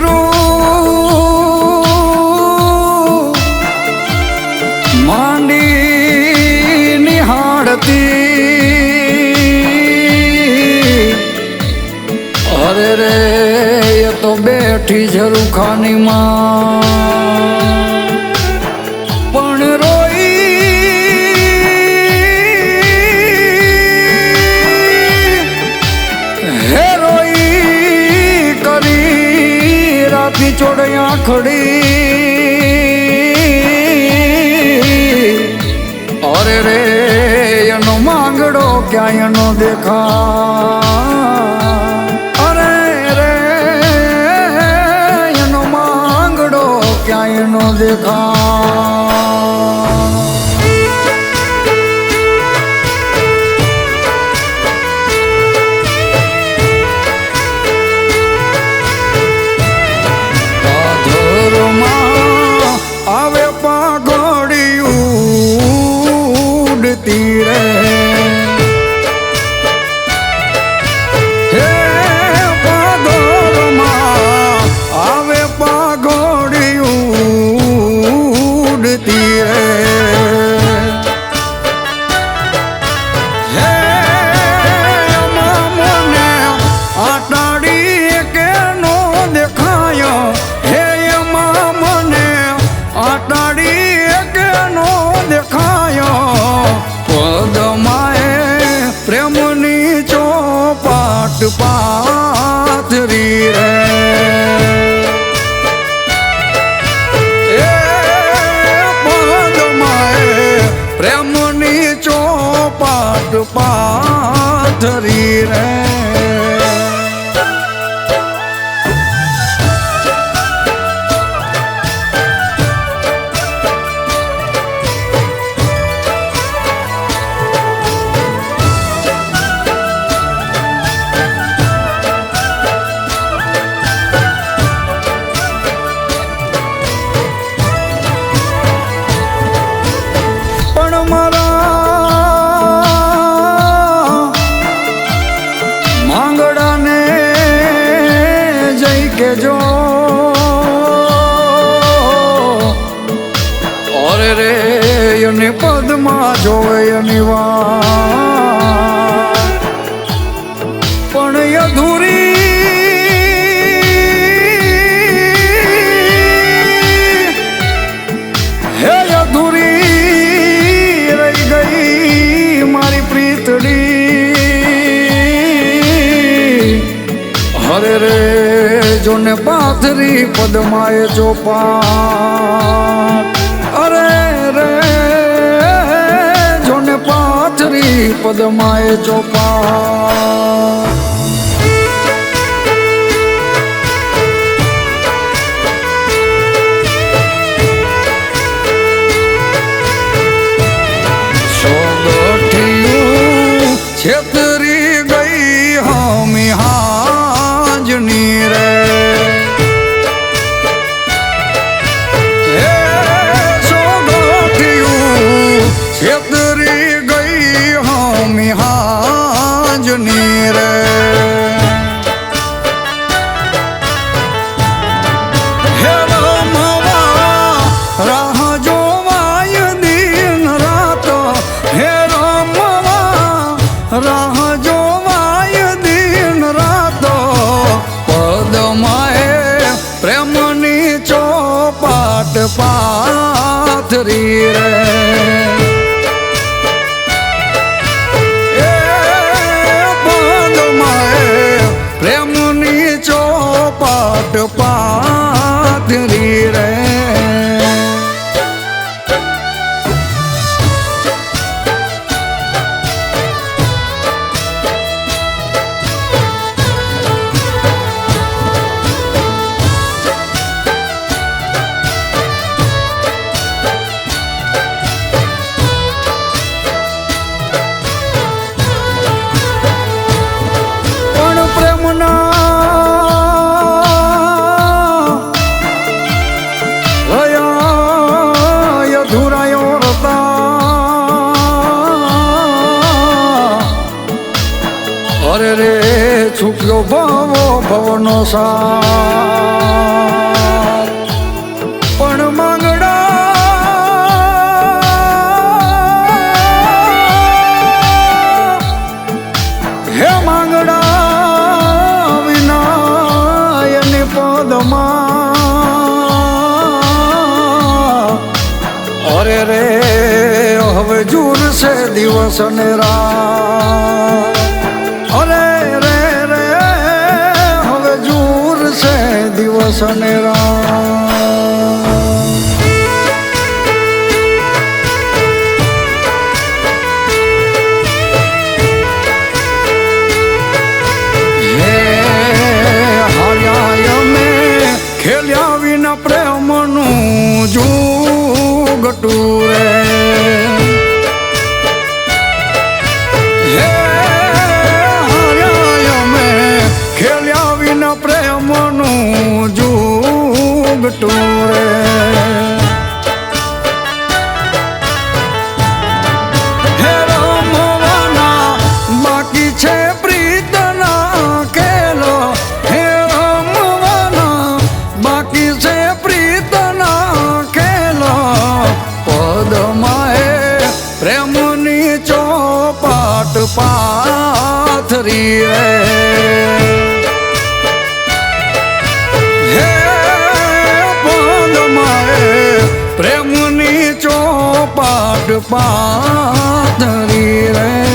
નજરું માંડી નિહાળતી. અરે રે એ તો બેઠી ઝરૂખાની માં. ચોડ્યા ખડી અરે રે, એનો માંગડો ક્યાંય નો દેખા અરે રે, એનો માંગડો ક્યાંય નો દેખા ચોપાટ પાથરી રે પ્રેમની ચોપાટ પાથરી રે. એની જોય નિવા પણ અધૂરી. હે અધૂરી રહી ગઈ મારી પ્રીતડી. હરે રે, જોને પાથરી પદમાએ ચોપા અરે રે પદમાએ ચોપા. હાજની રે રાહ જોવાય દિન રાત પદમાએ પ્રેમની ચોપાટ પાથરી રે ચોપાટ પાથરી ભવો ભવનો સાર. પણ માંગડા, હે માંગડા વિનાયની પદમાં. અરે રે, હવે જૂર છે દિવસ ને રાત. દિવસ પાથરી રે હે પદમાં હે પ્રેમની ચોપાટ પાથરી રે